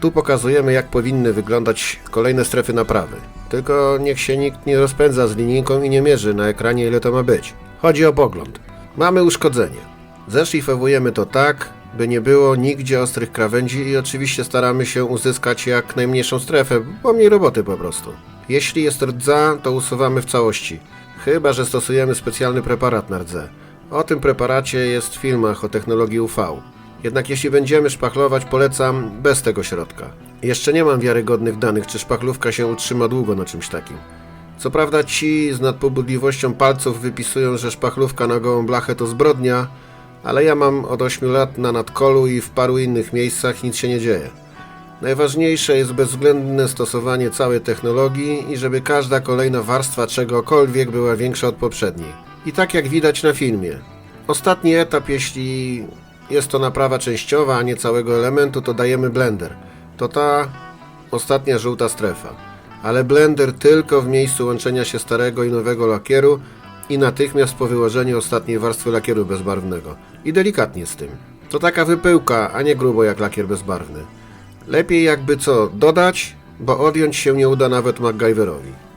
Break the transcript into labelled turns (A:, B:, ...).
A: Tu pokazujemy, jak powinny wyglądać kolejne strefy naprawy. Tylko niech się nikt nie rozpędza z linijką i nie mierzy na ekranie, ile to ma być. Chodzi o pogląd. Mamy uszkodzenie. Zeszlifowujemy to tak, by nie było nigdzie ostrych krawędzi i oczywiście staramy się uzyskać jak najmniejszą strefę, bo mniej roboty po prostu. Jeśli jest rdza, to usuwamy w całości. Chyba, że stosujemy specjalny preparat na rdze. O tym preparacie jest w filmach o technologii UV. Jednak jeśli będziemy szpachlować, polecam bez tego środka. Jeszcze nie mam wiarygodnych danych, czy szpachlówka się utrzyma długo na czymś takim. Co prawda ci z nadpobudliwością palców wypisują, że szpachlówka na gołą blachę to zbrodnia, ale ja mam od 8 lat na nadkolu i w paru innych miejscach nic się nie dzieje. Najważniejsze jest bezwzględne stosowanie całej technologii i żeby każda kolejna warstwa czegokolwiek była większa od poprzedniej. I tak jak widać na filmie. Ostatni etap, jeśli jest to naprawa częściowa, a nie całego elementu, to dajemy blender. To ta ostatnia żółta strefa. Ale blender tylko w miejscu łączenia się starego i nowego lakieru i natychmiast po wyłożeniu ostatniej warstwy lakieru bezbarwnego. I delikatnie z tym. To taka wypyłka, a nie grubo jak lakier bezbarwny. Lepiej jakby co dodać, bo odjąć się nie uda nawet MacGyverowi.